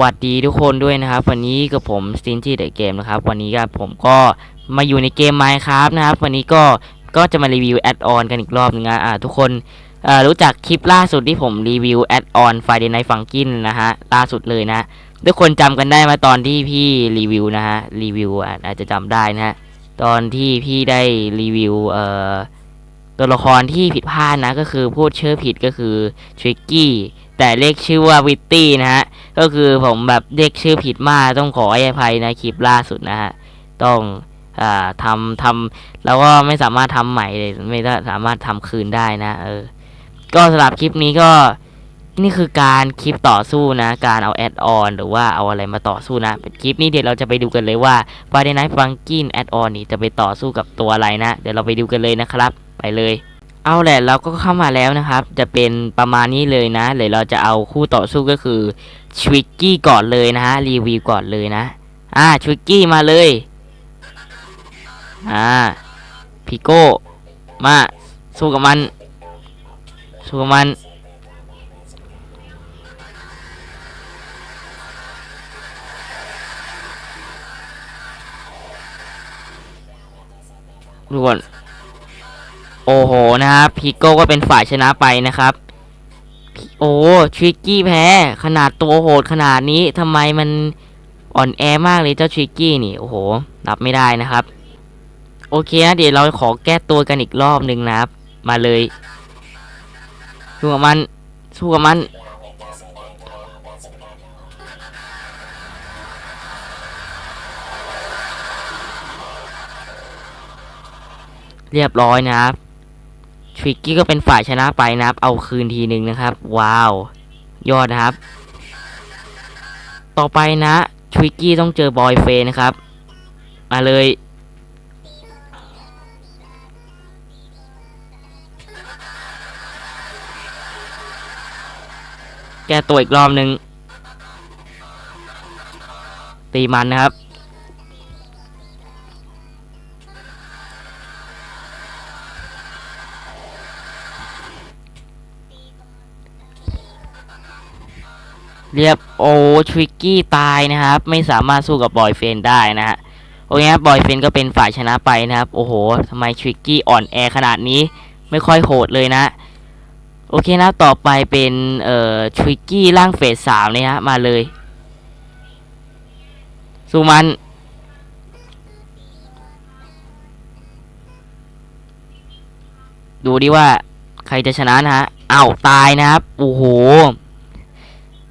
วัสดีทุกคนด้วยนะครับ วันนี้กับผม s t i n g y The Game นะครับ วันนี้ครับผมก็มาอยู่ในเกม Minecraft นะครับ วันนี้ก็ก็จะมารีวิวแอดออนกันอีกรอบนึงนะอ่าทุกคนเอ่อรู้จักคลิปล่าสุดที่ผมรีวิวแอดออน Friday Night Funkin นะฮะล่าสุดเลยนะทุกคนจำกันได้ไหมาตอนที่พี่รีวิวนะฮะรีวิวอาจจะจำได้นะฮะตอนที่พี่ได้รีวิวเอ่อตัวละครที่ผิดพลาดนะก็คือพูดชื่อผิดก็คือ Tricky แต่เรียกชื่อว่าวิตตี้นะฮะ ก็คือผมแบบเรียกชื่อผิดมากต้องขออภัยในคลิปล่าสุดนะฮะต้องอ่าทำทำแล้วก็ไม่สามารถทำใหม่เลยไม่ได้สามารถทำคืนได้นะ เออ ก็สำหรับคลิปนี้ก็นี่คือการคลิปต่อสู้นะ การเอาแอดออนหรือว่าเอาอะไรมาต่อสู้นะ เป็นคลิปนี้เดี๋ยวเราจะไปดูกันเลยว่า Friday Night Funkin' แอดออนนี่จะไปต่อสู้กับตัวอะไรนะ เดี๋ยวเราไปดูกันเลยนะครับ ไปเลย เอาแหละเราก็เข้ามาแล้วนะครับ จะเป็นประมาณนี้เลยนะเดี๋ยวเราจะเอาคู่ต่อสู้ก็คือชวิกกี้ก่อนเลยนะฮะรีวิวก่อนเลยนะ อ่าชวิกกี้มาเลย อ่าพิโก้มาสู้กับมันสู้กับมันด่วน โอ้โหนะครับพิโก้ก็เป็นฝ่ายชนะไปนะครับ โอ้ทริกกี้แพ้ ขนาดตัวโหดขนาดนี้ทำไมมันอ่อนแอมากเลยเจ้าทริกกี้นี่โอ้โหรับไม่ได้นะครับ โอเคนะเดี๋ยวเราขอแก้ตัวกันอีกรอบหนึ่งนะครับ มาเลยสู้กับมันสู้กับมันเรียบร้อยนะครับ ทริกกี้ก็เป็นฝ่ายชนะไปนะครับ เอาคืนทีหนึ่งนะครับ ว้าว ยอดนะครับ ต่อไปนะทริกกี้ต้องเจอบอยเฟนนะครับ มาเลย แกตัวอีกรอบหนึ่งตีมันนะครับ เรียบโอ้ทริกกี้ตายนะครับ ไม่สามารถสู้กับบอยเฟนได้นะฮะโอเคครับบอยเฟนก็เป็นฝ่ายชนะไปนะครับ โอ้โหทำไมทริกกี้อ่อนแอขนาดนี้ไม่ค่อยโหดเลยนะ โอเคนะต่อไปเป็นเอ่อทริกกี้ร่างเฟสสามเนี่ยฮะมาเลยสู้มัน ดูดิว่าใครจะชนะนะฮะอ้าวตายนะครับ โอ้โห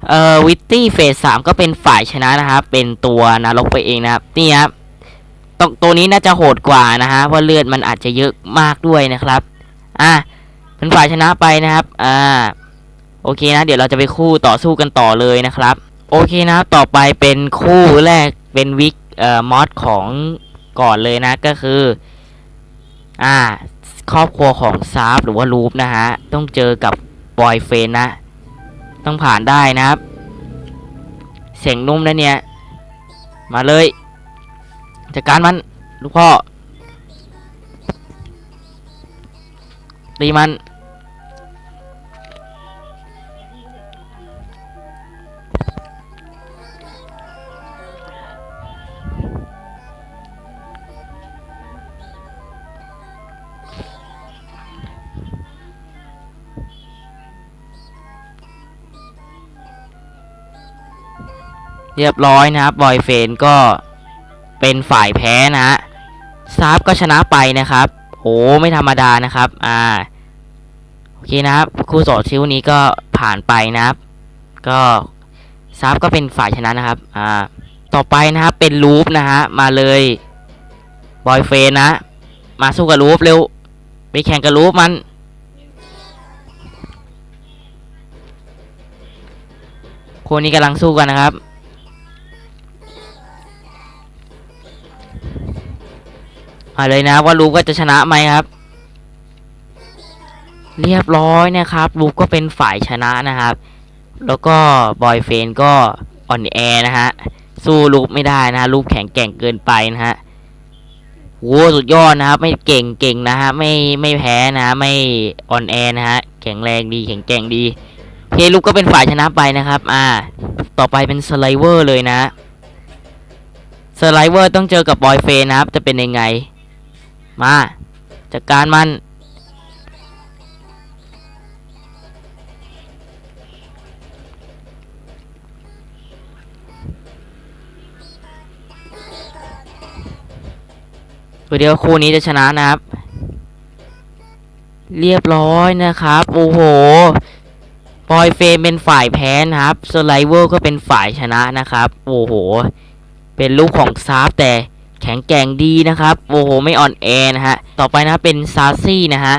เอ่อวิตตี้เฟสสามก็เป็นฝ่ายชนะนะครับ เป็นตัวนรกไปเองนะครับ นี่ครับตตัวนี้น่าจะโหดกว่านะฮะเพราะเลือดมันอาจจะเยอะมากด้วยนะครับ อะเป็นฝ่ายชนะไปนะครับ อ่า โอเคนะ เดี๋ยวเราจะไปคู่ต่อสู้กันต่อเลยนะครับ โอเคนะต่อไปเป็นคู่แรกเป็นวิกเอ่อมอดของก่อนเลยนะ ก็คือ อ่า ครอบครัวของซาร์ฟหรือว่าลูปนะฮะ ต้องเจอกับบอยเฟนนะ ต้องผ่านได้นะครับ เสียงนุ่มนะเนี่ย มาเลยจัดการมัน ลูกพ่อตีมัน เรียบร้อยนะครับบอยเฟนก็เป็นฝ่ายแพ้นะฮะซาร์ฟก็ชนะไปนะครับโอ้ไม่ธรรมดานะครับอ่าโอเคนะครับคู่ต่อชิวนี้ก็ผ่านไปนะครับ ก็ซาร์ฟก็เป็นฝ่ายชนะนะครับอ่าต่อไปนะครับเป็นลูปนะฮะมาเลยบอยเฟนนะ มาสู้กับลูปเร็วไปแข่งกับลูปมันคนนี้กำลังสู้กันนะครับ มาเลยนะว่าลูกก็จะชนะไหมครับ เรียบร้อยนะครับ ลูกก็เป็นฝ่ายชนะนะครับ แล้วก็บอยเฟนก็อ่อนแอนะฮะสู้ลูกไม่ได้นะฮะลูกแข็งแกร่งเกินไปนะฮะโหสุดยอดนะครับ ไม่เก่งเก่งนะฮะไม่ไม่แพ้นะไม่อ่อนแอนะฮะแข็งแรงดีแข็งแกร่งดีเฮลูกก็เป็นฝ่ายชนะไปนะครับ อ่า ต่อไปเป็นสไลเวอร์เลยนะสไลเวอร์ต้องเจอกับบอยเฟนนะครับ จะเป็นยังไง มาจัดการมัน เดี๋ยวคู่นี้จะชนะนะครับ เรียบร้อยนะครับ โอ้โหบอยเฟมเป็นฝ่ายแพ้นะครับสไลเวอร์ก็เป็นฝ่ายชนะนะครับ โอ้โห เป็นลูกของซาร์ฟแต่ แข็งแกร่งดีนะครับ โอ้โห ไม่อ่อนแอนะฮะ ต่อไปนะเป็นซาซี่นะฮะ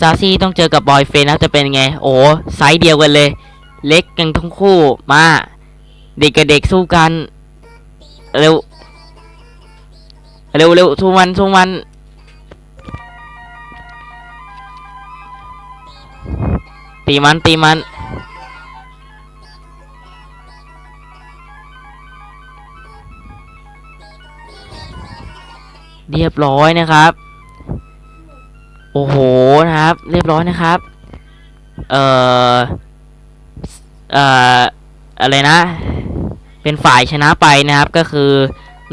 ซาซี่ต้องเจอกับบอยเฟรมนะจะเป็นไง โอ้ไซส์เดียวกันเลย เล็กกันทั้งคู่ มา เด็กกับเด็กสู้กัน เร็ว เร็วเร็วสู้มันสู้มัน ตีมันตีมัน เรียบร้อยนะครับ โอ้โหนะครับ เรียบร้อยนะครับ เอ่อ เอ่อ อะไรนะ เป็นฝ่ายชนะไปนะครับ ก็คือ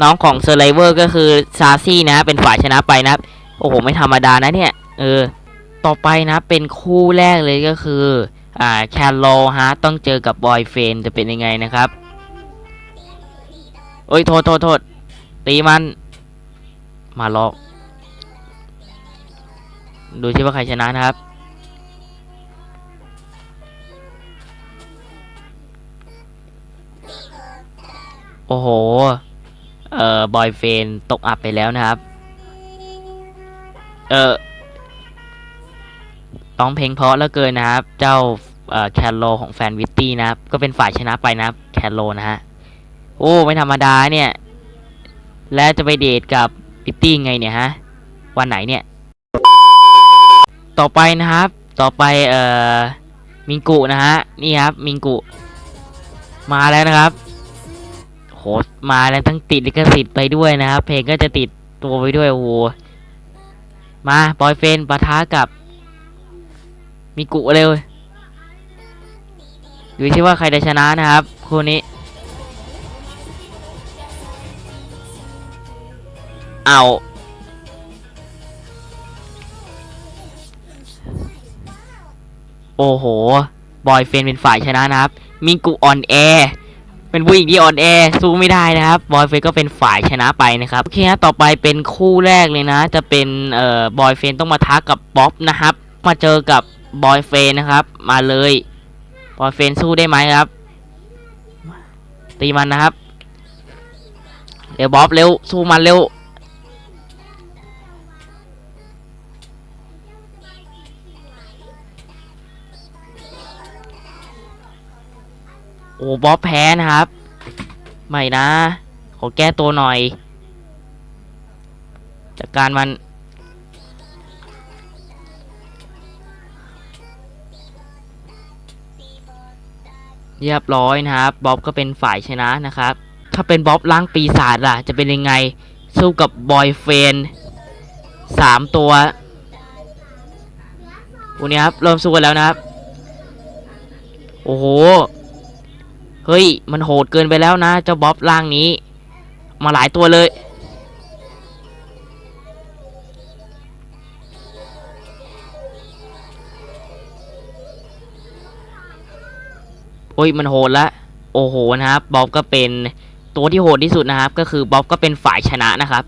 น้องของเซอร์ไลเวอร์ก็คือซาซี่นะเป็นฝ่ายชนะไปนะครับ โอ้โห ไม่ธรรมดานะเนี่ย เออ ต่อไปนะ เป็นคู่แรกเลยก็คือ อ่า แคลโลฮะ ต้องเจอกับบอยเฟนจะเป็นยังไงนะครับ โอ้ย โทษโทษโทษตีมัน มาลอกดูที่ว่าใครชนะนะครับ โอ้โห เอ่อ บอยเฟนตกอับไปแล้วนะครับ เออร้องเพลงเพราะแล้วเกินนะครับ เจ้าเอ่อแคลโลของแฟนวิตตี้นะครับ ก็เป็นฝ่ายชนะไปนะครับ แคลโลนะฮะ โอ้ ไม่ธรรมดาเนี่ย และจะไปเดทกับ วิตตี้ไงเนี่ยฮะ วันไหนเนี่ย ต่อไปนะครับ ต่อไปเอ่อมิงกุนะฮะ นี่ครับ มิงกุ มาแล้วนะครับโหมาแล้วทั้งติดลิขสิทธิ์ไปด้วยนะครับ เพลงก็จะติดตัวไปด้วยโอ้โหมาบอยเฟนปะทะกับ มิกุเร็วดูที่ว่าใครจะชนะนะครับ คู่นี้ เอาโอ้โห บอยเฟนเป็นฝ่ายชนะนะครับ มิงกุออนแอร์เป็นผู้หญิงที่อ่อนแอสู้ไม่ได้นะครับ บอยเฟนก็เป็นฝ่ายชนะไปนะครับ โอเคนะต่อไปเป็นคู่แรกเลยนะ จะเป็นเอ่อบอยเฟนต้องมาทักกับบ๊อบนะครับ มาเจอกับบอยเฟนนะครับ มาเลย บอยเฟนสู้ได้ไหมครับ ตีมันนะครับ เร็วบ๊อบเร็ว สู้มันเร็ว บ๊อบแพ้นะครับ ไม่นะ ขอแก้ตัวหน่อยจัดการมัน เรียบร้อยนะครับ บ๊อบก็เป็นฝ่ายชนะนะครับ ถ้าเป็นบ๊อบล้างปีศาจล่ะ จะเป็นยังไง สู้กับบอยเฟนสามตัววันนี้ครับเริ่มสู้กันแล้วนะครับ โอ้โห ฮ้ย มันโหดเกินไปแล้วนะ เจ้าบ๊อบร่างนี้ มาหลายตัวเลย โอ้ย มันโหดละ โอ้โหนะครับ บ๊อบก็เป็นตัวที่โหดที่สุดนะครับ ก็คือบ๊อบก็เป็นฝ่ายชนะนะครับ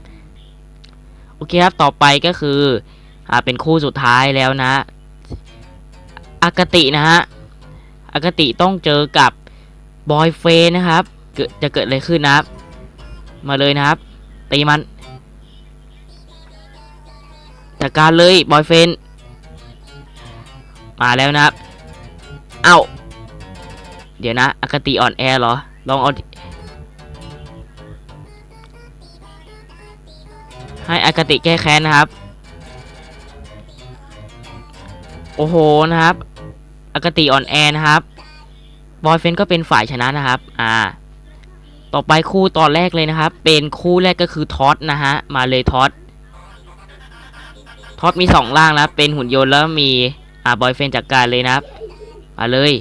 โอเคครับ ต่อไปก็คือ อ่า เป็นคู่สุดท้ายแล้วนะ อากตินะฮะ อากติต้องเจอกับ บอยเฟนนะครับเกิดจะเกิดอะไรขึ้นนะครับ มาเลยนะครับตีมันจัดการเลยบอยเฟนมาแล้วนะครับเอ้าเดี๋ยวนะอากาติอ่อนแอเหรอ ลองเอาให้อากาติแก้แค้นนะครับ โอ้โหนะครับอากาติอ่อนแอนะครับ บอยเฟนก็เป็นฝ่ายชนะนะครับ อ่า ต่อไปคู่ตอนแรกเลยนะครับ เป็นคู่แรกก็คือท็อตนะฮะ มาเลยท็อตท็อตมีสองร่างนะ เป็นหุ่นยนต์แล้วมี อ่า บอยเฟนจัดการเลยนะครับ มาเลย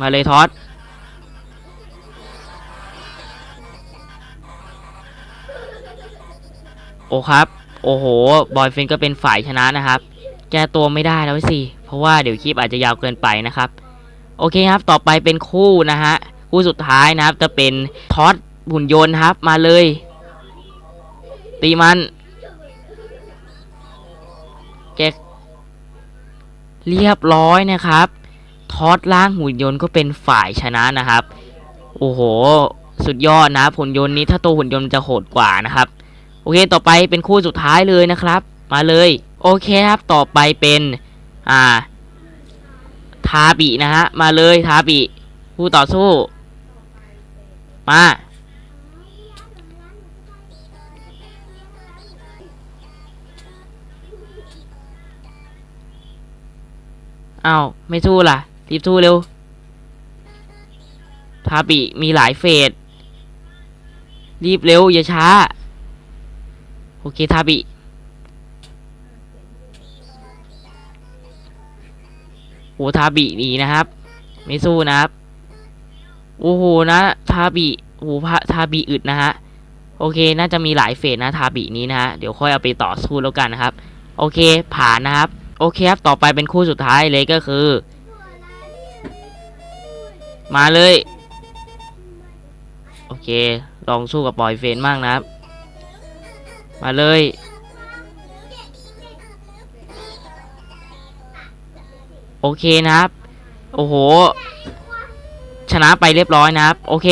มาเลยทอด อ้ครับ โอ้โห บอยเฟนก็เป็นฝ่ายชนะนะครับ แก้ตัวไม่ได้แล้วสิ เพราะว่าเดี๋ยวคลิปอาจจะยาวเกินไปนะครับ โอเคครับ ต่อไปเป็นคู่นะฮะ คู่สุดท้ายนะครับ จะเป็นท็อดหุ่นยนต์ครับ มาเลย ตีมันแกเรียบร้อยนะครับทอดล่างหุ่นยนต์ก็เป็นฝ่ายชนะนะครับ โอ้โห สุดยอดนะหุ่นยนต์นี้ถ้าตัวหุ่นยนต์จะโหดกว่านะครับ โอเค ต่อไปเป็นคู่สุดท้ายเลยนะครับ มาเลย โอเคครับ ต่อไปเป็น อ่า ทาบินะฮะ มาเลยทาบิผู้ต่อสู้ มาเอา้าไม่สู้ล่ะ รีบสู้เร็ว ทาบิมีหลายเฟส รีบเร็ว อย่าช้า โอเคทาบิโอ้ทาบิหนีนะครับ ไม่สู้นะครับ โอ้โหนะทาบิโอ้พระทาบิอึดนะฮะโอเค น่าจะมีหลายเฟสนะทาบินี้นะฮะเดี๋ยวค่อยเอาไปต่อสู้แล้วกันนะครับ โอเคผ่านนะครับ โอเคครับต่อไปเป็นคู่สุดท้ายเลยก็คือ มาเลย โอเค ลองสู้กับปอยเฟนบ้างนะครับ มาเลย โอเคนะครับ โอ้โห ชนะไปเรียบร้อยนะครับ โอเค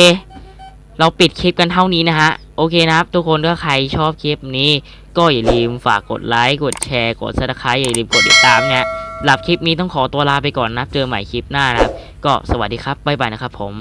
เราปิดคลิปกันเท่านี้นะฮะ โอเคนะครับ ทุกคนถ้าใครชอบคลิปนี้ ก็อย่าลืมฝากกดไลค์กดแชร์กดซับสไครต์อย่าลืมกดติดตามเนี่ยหรับคลิปนี้ต้องขอตัวลาไปก่อนนะเจอใหม่คลิปหน้านะครับ ก็สวัสดีครับบ๊ายบายนะครับผม